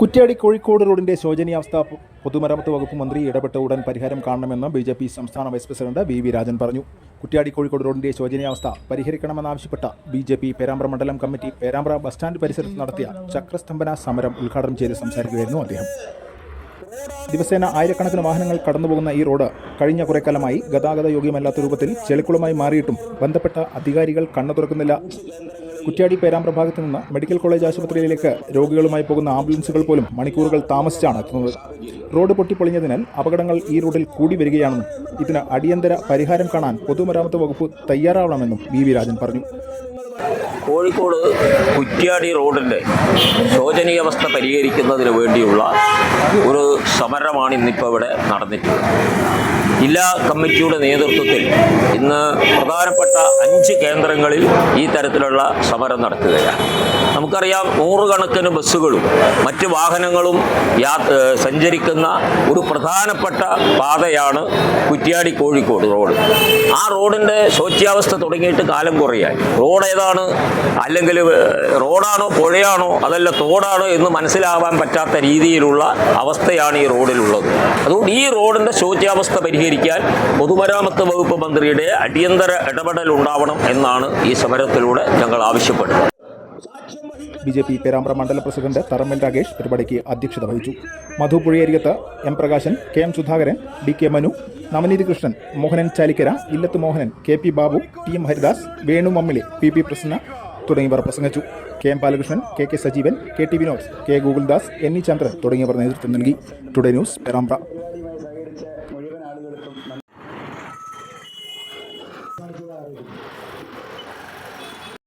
കുറ്റ്യാടി കോഴിക്കോട് റോഡിന്റെ ശോചനീയാവസ്ഥ പൊതുമരാമത്ത് വകുപ്പ് മന്ത്രി ഇടപെട്ട ഉടൻ പരിഹാരം കാണണമെന്ന് ബി ജെ പി സംസ്ഥാന vice president V V Rajan പറഞ്ഞു. കുറ്റ്യാടി കോഴിക്കോട് റോഡിന്റെ ശോചനീയാവസ്ഥ പരിഹരിക്കണമെന്നാവശ്യപ്പെട്ട ബി ജെ പി പേരാമ്പ്ര മണ്ഡലം കമ്മിറ്റി പേരാമ്പ്ര ബസ് സ്റ്റാൻഡ് പരിസരത്ത് നടത്തിയ ചക്രസ്തംഭന സമരം ഉദ്ഘാടനം ചെയ്ത് സംസാരിക്കുകയായിരുന്നു അദ്ദേഹം. ദിവസേന ആയിരക്കണക്കിന് വാഹനങ്ങൾ കടന്നുപോകുന്ന ഈ റോഡ് കഴിഞ്ഞ കുറെ കാലമായി ഗതാഗത യോഗ്യമല്ലാത്ത രൂപത്തിൽ ചെളിക്കുളമായി മാറിയിട്ടും ബന്ധപ്പെട്ട അധികാരികൾ കണ്ണു തുറക്കുന്നില്ല. കുറ്റ്യാടി പേരാമ്പ്ര ഭാഗത്ത് നിന്ന് മെഡിക്കൽ കോളേജ് ആശുപത്രിയിലേക്ക് രോഗികളുമായി പോകുന്ന ആംബുലൻസുകൾ പോലും മണിക്കൂറുകൾ താമസിച്ചാണ് എത്തുന്നത്. റോഡ് പൊട്ടിപ്പൊളിഞ്ഞതിനാൽ അപകടങ്ങൾ ഈ റോഡിൽ കൂടി വരികയാണെന്നും ഇതിന് അടിയന്തര പരിഹാരം കാണാൻ പൊതുമരാമത്ത് വകുപ്പ് തയ്യാറാവണമെന്നും വി വി രാജൻ പറഞ്ഞു. കോഴിക്കോട് കുറ്റ്യാടി റോഡിന്റെ ശോചനീയാവസ്ഥ പരിഹരിക്കുന്നതിന് വേണ്ടിയുള്ള ഒരു സമരമാണ് ഇന്നിപ്പോൾ ഇവിടെ നടന്നിട്ടുള്ളത്. ജില്ലാ കമ്മിറ്റിയുടെ നേതൃത്വത്തിൽ ഇന്ന് പ്രധാനപ്പെട്ട അഞ്ച് കേന്ദ്രങ്ങളിൽ ഈ തരത്തിലുള്ള സമരം നടത്തുകയാണ്. നമുക്കറിയാം നൂറുകണക്കിന് ബസ്സുകളും മറ്റ് വാഹനങ്ങളും യാ സഞ്ചരിക്കുന്ന ഒരു പ്രധാനപ്പെട്ട പാതയാണ് കുറ്റ്യാടി കോഴിക്കോട് റോഡ്. ആ റോഡിന്റെ ശോച്യാവസ്ഥ തുടങ്ങിയിട്ട് കാലം കുറയായി. റോഡ് ഏതാണ്? അല്ലെങ്കിൽ റോഡാണോ പുഴയാണോ? അതല്ല തോടാണോ എന്ന് മനസ്സിലാവാൻ പറ്റാത്ത രീതിയിലുള്ള അവസ്ഥയാണ് ഈ റോഡിലുള്ളത്. അതുകൊണ്ട് ഈ റോഡിന്റെ ശോച്യാവസ്ഥ പരിഹരിക്കാൻ പൊതുമരാമത്ത് വകുപ്പ് മന്ത്രിയുടെ അടിയന്തര ഇടപെടൽ ഉണ്ടാവണം എന്നാണ് ഈ സമരത്തിലൂടെ ഞങ്ങൾ ആവശ്യപ്പെടുന്നത്. ബി ജെ പി പേരാമ്പ്ര മണ്ഡല പ്രസിഡന്റ് തറമ്മൽ രാകേഷ് പരിപാടിക്ക് അധ്യക്ഷത വഹിച്ചു. Madhu Puzhayarikath M Prakashan K M Sudhakaran D K Manu Navaneethi Krishnan Mohanan Chalikkara Illath Mohanan K P Babu T M Haridas Venu Mammili P P Prasanna തുടങ്ങിയവർ പ്രസംഗിച്ചു. K M Balakrishnan K K Sajeevan K T Vinod K ഗൂഗിൾദാസ് N E Chandran തുടങ്ങിയവർ നേതൃത്വം നൽകി. Today news Perambra.